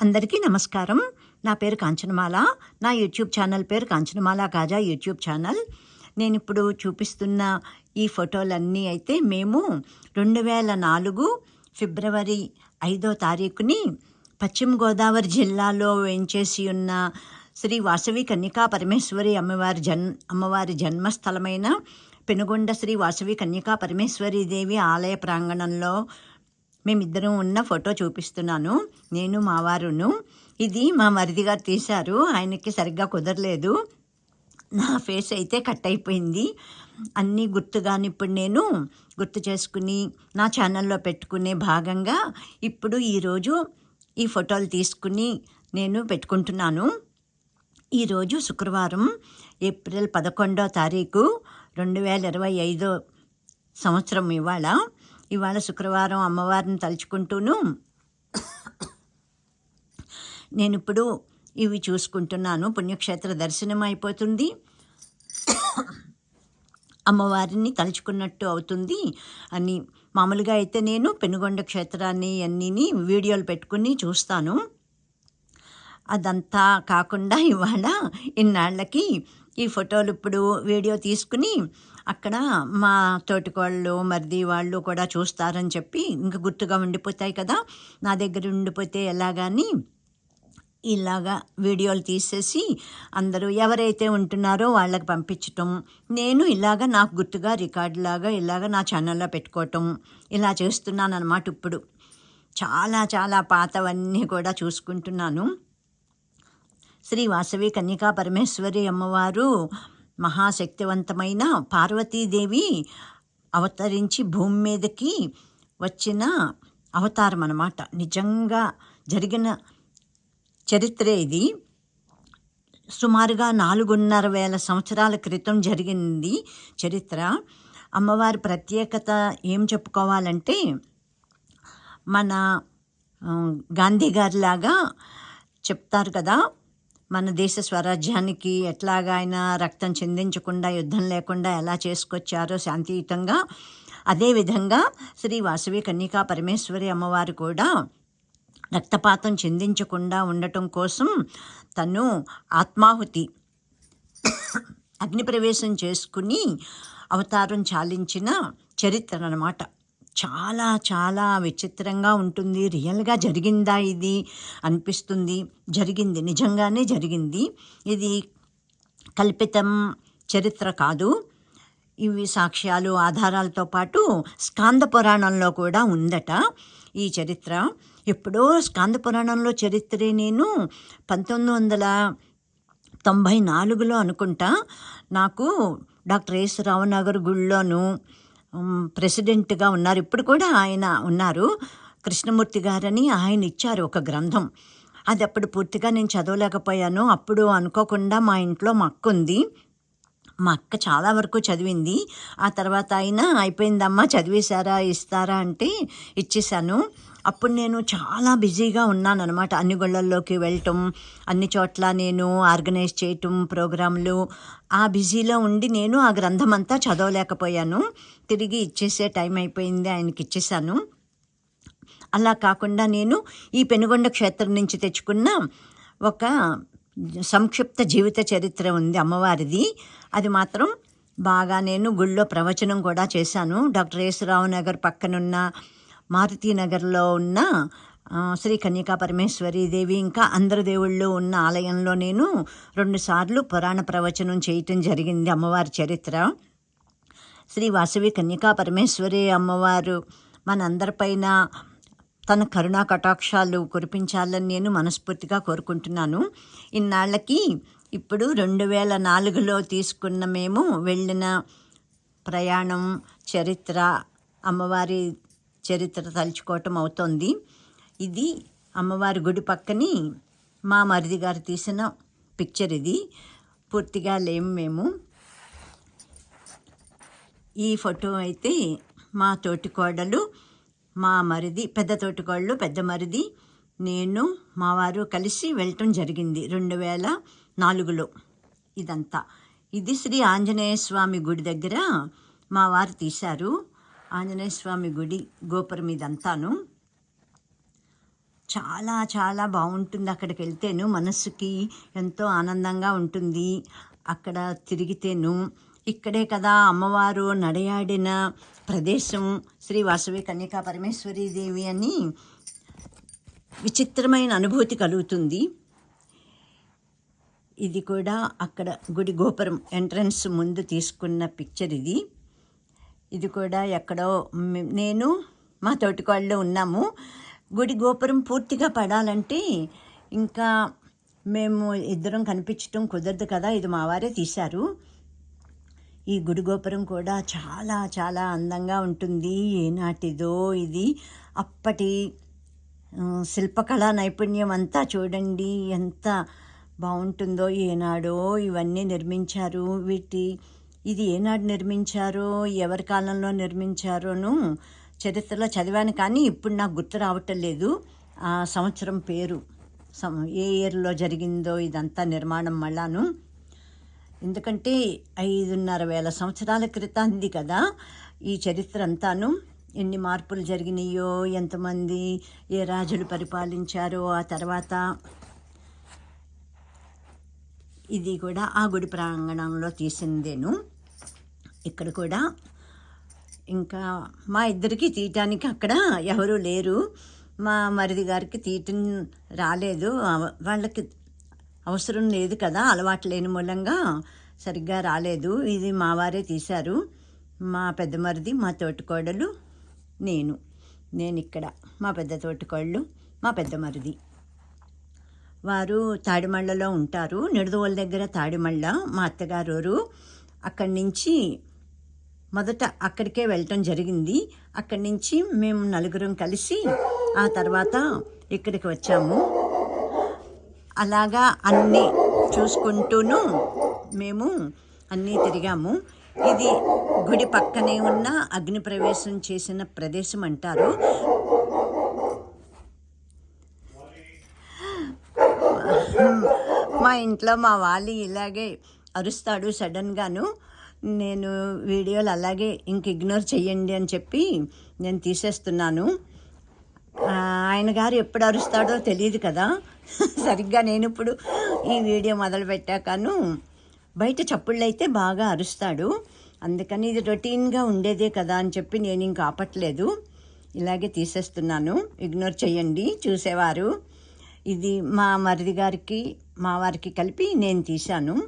అందరికీ నమస్కారం. నా పేరు కాంచనమాల. నా యూట్యూబ్ ఛానల్ పేరు కాంచనమాల కాజా యూట్యూబ్ ఛానల్. నేను ఇప్పుడు చూపిస్తున్న ఈ ఫోటోలన్నీ అయితే మేము రెండు వేల నాలుగు ఫిబ్రవరి ఐదో తారీఖుని పశ్చిమ గోదావరి జిల్లాలో వేయించేసి ఉన్న శ్రీ వాసవి కన్యకా పరమేశ్వరి అమ్మవారి జన్ అమ్మవారి జన్మస్థలమైన పెనుగొండ శ్రీ వాసవి కన్యకా పరమేశ్వరి దేవి ఆలయ ప్రాంగణంలో మేమిద్దరం ఉన్న ఫోటో చూపిస్తున్నాను. నేను మా వారును. ఇది మా మరిది గారు తీశారు. ఆయనకి సరిగ్గా కుదరలేదు. నా ఫేస్ అయితే కట్ అయిపోయింది. అన్నీ గుర్తుగాని ఇప్పుడు నేను గుర్తు చేసుకుని నా ఛానల్లో పెట్టుకునే భాగంగా ఇప్పుడు ఈరోజు ఈ ఫోటోలు తీసుకుని నేను పెట్టుకుంటున్నాను. ఈరోజు శుక్రవారం ఏప్రిల్ పదకొండో తారీఖు రెండు వేల ఇరవై ఐదో సంవత్సరం ఇవాళ. ఇవాళ శుక్రవారం అమ్మవారిని తలుచుకుంటూను నేను ఇప్పుడు ఇవి చూసుకుంటున్నాను. పుణ్యక్షేత్ర దర్శనం అయిపోతుంది. అమ్మవారిని తలుచుకున్నట్టు అవుతుంది అని మామూలుగా అయితే నేను పెనుగొండ క్షేత్రాన్ని అన్నీని వీడియోలు పెట్టుకుని చూస్తాను. అదంతా కాకుండా ఇవాళ ఇన్నాళ్ళకి ఈ ఫోటోలు ఇప్పుడు వీడియో తీసుకుని అక్కడ మా తోటికోళ్ళు మరిది వాళ్ళు కూడా చూస్తారని చెప్పి ఇంకా గుర్తుగా ఉండిపోతాయి కదా. నా దగ్గర ఉండిపోతే ఎలాగాని ఇలాగా వీడియోలు తీసేసి అందరూ ఎవరైతే ఉంటున్నారో వాళ్ళకి పంపించటం నేను ఇలాగ నాకు గుర్తుగా రికార్డులాగా ఇలాగ నా ఛానల్లో పెట్టుకోవటం ఇలా చేస్తున్నాను అనమాట ఇప్పుడు. చాలా చాలా పాతవన్నీ కూడా చూసుకుంటున్నాను. శ్రీ వాసవి కన్యకా పరమేశ్వరి అమ్మవారు మహాశక్తివంతమైన పార్వతీదేవి అవతరించి భూమి మీదకి వచ్చిన అవతారం అన్నమాట నిజంగా జరిగిన చరిత్ర ఇది. సుమారుగా నాలుగున్నర వేల సంవత్సరాల క్రితం జరిగింది చరిత్ర. అమ్మవారి ప్రత్యేకత ఏం చెప్పుకోవాలంటే మన గాంధీ గారిలాగా చెప్తారు కదా మన దేశ స్వరాజ్యానికి ఎట్లాగా ఆయన రక్తం చెందించకుండా యుద్ధం లేకుండా ఎలా చేసుకొచ్చారో శాంతియుతంగా అదేవిధంగా శ్రీ వాసవి కన్యకా పరమేశ్వరి అమ్మవారు కూడా రక్తపాతం చెందించకుండా ఉండటం కోసం తను ఆత్మాహుతి అగ్నిప్రవేశం చేసుకుని అవతారం చాలించిన చరిత్ర అన్నమాట. చాలా చాలా విచిత్రంగా ఉంటుంది. రియల్గా జరిగిందా ఇది? అనిపిస్తుంది. జరిగింది. నిజంగానే జరిగింది. ఇది కల్పితం చరిత్ర కాదు. ఇవి సాక్ష్యాలు ఆధారాలతో పాటు స్కాంద పురాణంలో కూడా ఉందట ఈ చరిత్ర. ఎప్పుడో స్కాంద పురాణంలో చరిత్రే నేను పంతొమ్మిది వందల తొంభై నాలుగులో అనుకుంటా. నాకు డాక్టర్ ఎస్ రావునగర్ గుళ్ళోను ప్రెసిడెంట్గా ఉన్నారు. ఇప్పుడు కూడా ఆయన ఉన్నారు. కృష్ణమూర్తి గారని ఆయన ఇచ్చారు ఒక గ్రంథం. అది అప్పుడు పూర్తిగా నేను చదవలేకపోయాను. అప్పుడు అనుకోకుండా మా ఇంట్లో మా అక్క ఉంది మా అక్క చాలా వరకు చదివింది. ఆ తర్వాత అయినా అయిపోయిందమ్మా చదివేశారా ఇస్తారా అంటే ఇచ్చేసాను అప్పుడు నేను చాలా బిజీగా ఉన్నాను అనమాట అన్ని గుళ్ళల్లోకి వెళ్ళటం అన్ని చోట్ల నేను ఆర్గనైజ్ చేయటం ప్రోగ్రాంలు. ఆ బిజీలో ఉండి నేను ఆ గ్రంథం అంతా చదవలేకపోయాను. తిరిగి ఇచ్చేసే టైం అయిపోయింది ఆయనకి ఇచ్చేసాను అలా కాకుండా నేను ఈ పెనుగొండ క్షేత్రం నుంచి తెచ్చుకున్న ఒక సంక్షిప్త జీవిత చరిత్ర ఉంది అమ్మవారిది. అది మాత్రం బాగా నేను గుళ్ళో ప్రవచనం కూడా చేశాను. డాక్టర్ యేసురావు నగర్ పక్కనున్న మారుతి నగర్లో ఉన్న శ్రీ కన్యకా పరమేశ్వరి దేవి ఇంకా అందరు దేవుళ్ళు ఉన్న ఆలయంలో నేను రెండుసార్లు పురాణ ప్రవచనం చేయటం జరిగింది అమ్మవారి చరిత్ర. శ్రీ వాసవి కన్యకా పరమేశ్వరి అమ్మవారు మనందరిపైన తన కరుణా కటాక్షాలు కురిపించాలని నేను మనస్ఫూర్తిగా కోరుకుంటున్నాను. ఇన్నాళ్ళకి ఇప్పుడు రెండు వేల నాలుగులో తీసుకున్న మేము వెళ్ళిన ప్రయాణం చరిత్ర అమ్మవారి చరిత్ర తలుచుకోవటం అవుతుంది. ఇది అమ్మవారి గుడి పక్కని మా మరిది గారు తీసిన పిక్చర్ ఇది. పూర్తిగా లేము మేము. ఈ ఫోటో అయితే మా తోటికోడలు మా మరిది పెద్ద తోటికోడలు పెద్ద మరిది నేను మా వారు కలిసి వెళ్ళటం జరిగింది. రెండు వేల నాలుగులో. ఇదంతా. ఇది శ్రీ ఆంజనేయ స్వామి గుడి దగ్గర మా వారు తీశారు. ఆంజనేయ స్వామి గుడి గోపురం ఇదంతాను. చాలా చాలా బాగుంటుంది అక్కడికి వెళ్తేను మనస్సుకి ఎంతో ఆనందంగా ఉంటుంది. అక్కడ తిరిగితేను. ఇక్కడే కదా అమ్మవారు నడయాడిన ప్రదేశం శ్రీ వాసవి కన్యకా పరమేశ్వరీదేవి అని విచిత్రమైన అనుభూతి కలుగుతుంది. ఇది కూడా అక్కడ గుడి గోపురం ఎంట్రన్స్ ముందు తీసుకున్న పిక్చర్ ఇది. ఇది కూడా ఎక్కడో నేను మా తోటికాళ్ళు ఉన్నాము. గుడి గోపురం పూర్తిగా పడాలంటే ఇంకా మేము ఇద్దరం కనిపించటం కుదరదు కదా ఇది మా వారే తీశారు. ఈ గుడి గోపురం కూడా చాలా చాలా అందంగా ఉంటుంది. ఏనాటిదో ఇది. అప్పటి శిల్పకళా నైపుణ్యం అంతా చూడండి ఎంత బాగుంటుందో ఏనాడో ఇవన్నీ నిర్మించారు. వీటి ఇది ఏనాడు నిర్మించారో ఎవరి కాలంలో నిర్మించారోను చరిత్రలో చదివాను కానీ ఇప్పుడు నాకు గుర్తు రావటం లేదు. ఆ సంవత్సరం పేరు సం- ఏ ఇయర్లో జరిగిందో ఇదంతా నిర్మాణం మళ్ళాను. ఎందుకంటే ఐదున్నర వేల సంవత్సరాల క్రితంది కదా ఈ చరిత్ర అంతాను. ఎన్ని మార్పులు జరిగినాయో ఎంతమంది ఏ రాజులు పరిపాలించారో ఆ తర్వాత ఇది కూడా ఆ గుడి ప్రాంగణంలో తీసిందేను. ఇక్కడ కూడా ఇంకా మా ఇద్దరికి తీయటానికి అక్కడ ఎవరూ లేరు. మా మరిది గారికి తీయటం రాలేదు. వాళ్ళకి అవసరం లేదు కదా అలవాటు లేని మూలంగా సరిగ్గా రాలేదు. ఇది మా వారే తీశారు. మా పెద్ద మరిది మా తోటికోడలు నేను. నేను ఇక్కడ మా పెద్ద తోటికోళ్ళు మా పెద్ద మరిది. వారు తాడిమళ్ళలో ఉంటారు. నిడదవోల దగ్గర తాడిమళ్ళ మా అత్తగారు అక్కడి నుంచి మొదట అక్కడికే వెళ్ళటం జరిగింది. అక్కడి నుంచి మేము నలుగురం కలిసి ఆ తర్వాత ఇక్కడికి వచ్చాము. అలాగా అన్నీ చూసుకుంటూను మేము అన్నీ తిరిగాము. ఇది గుడి పక్కనే ఉన్న అగ్నిప్రవేశం చేసిన ప్రదేశం అంటారు. మా ఇంట్లో మా వాలి ఇలాగే అరుస్తాడు సడన్గాను నేను వీడియోలు అలాగే ఇంక ఇగ్నోర్ చెయ్యండి అని చెప్పి నేను తీసేస్తున్నాను. ఆయన గారు ఎప్పుడు అరుస్తాడో తెలియదు కదా. సరిగ్గా నేను ఇప్పుడు ఈ వీడియో మొదలు పెట్టాకను. బయట చప్పుళ్ళు అయితే బాగా అరుస్తాడు. అందుకని ఇది రొటీన్గా ఉండేదే కదా అని చెప్పి నేను ఇంక ఆపట్లేదు. ఇలాగే తీసేస్తున్నాను. ఇగ్నోర్ చేయండి చూసేవారు. ఇది మా మరిది గారికి మా వారికి కలిపి నేను తీశాను.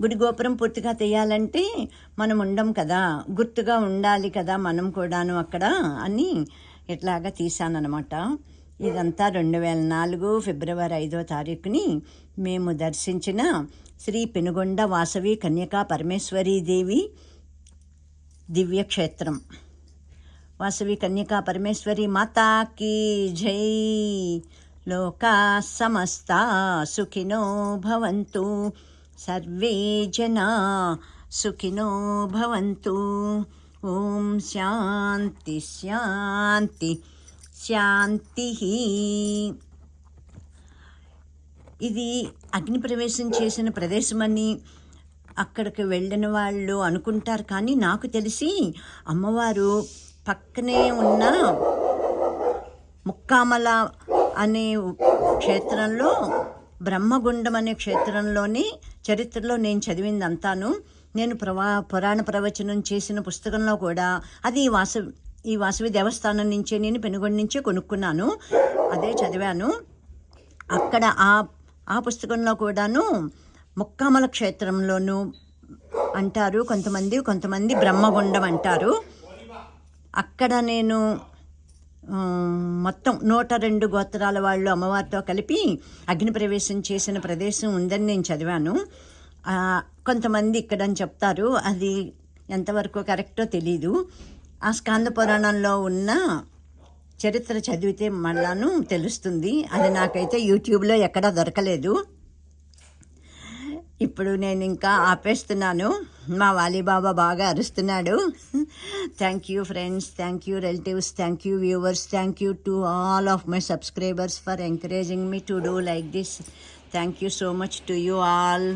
గుడి గోపురం పూర్తిగా తీయాలంటే మనం ఉండం కదా గుర్తుగా ఉండాలి కదా మనం కూడాను అక్కడ అని ఇట్లాగా తీశానమాట ఇదంతా రెండు వేల నాలుగు ఫిబ్రవరి ఐదో తారీఖుని మేము దర్శించిన శ్రీ పెనుగొండ వాసవి కన్యకా పరమేశ్వరీదేవి దివ్యక్షేత్రం. వాసవి కన్యకా పరమేశ్వరి మాతాకి జై. లోకా సమస్త సుఖినో భవంతు. సర్వే జనా సుఖినో భవంతు. ఓం శాంతి శాంతి శాంతి. ఇది అగ్ని ప్రవేశం చేసిన ప్రదేశమని అక్కడికి వెళ్ళిన వాళ్ళు అనుకుంటారు కానీ నాకు తెలిసి అమ్మవారు పక్కనే ఉన్న ముక్కామల అనే క్షేత్రంలో బ్రహ్మగుండం అనే క్షేత్రంలోని చరిత్రలో నేను చదివింది అంతాను నేను ప్రవా పురాణ ప్రవచనం చేసిన పుస్తకంలో కూడా అది ఈ వాసవి ఈ వాసవి దేవస్థానం నుంచే నేను పెనుగొండ నుంచే కొనుక్కున్నాను. అదే చదివాను. అక్కడ ఆ ఆ పుస్తకంలో కూడాను ముక్కామల క్షేత్రంలోనూ అంటారు కొంతమంది కొంతమంది బ్రహ్మగుండం అంటారు. అక్కడ నేను మొత్తం నూట రెండు గోత్రాల వాళ్ళు అమ్మవారితో కలిపి అగ్నిప్రవేశం చేసిన ప్రదేశం ఉందని నేను చదివాను. కొంతమంది ఇక్కడ అని చెప్తారు అది ఎంతవరకు కరెక్టో తెలీదు. ఆ స్కాంద పురాణంలో ఉన్న చరిత్ర చదివితే మళ్ళాను తెలుస్తుంది. అది నాకైతే యూట్యూబ్లో ఎక్కడా దొరకలేదు. ఇప్పుడు నేను ఇంకా ఆపేస్తున్నాను. మా వాలీబాబా బాగా అరుస్తున్నాడు. Thank you friends thank you relatives thank you viewers thank you to all of my subscribers for encouraging me to do like this thank you so much to you all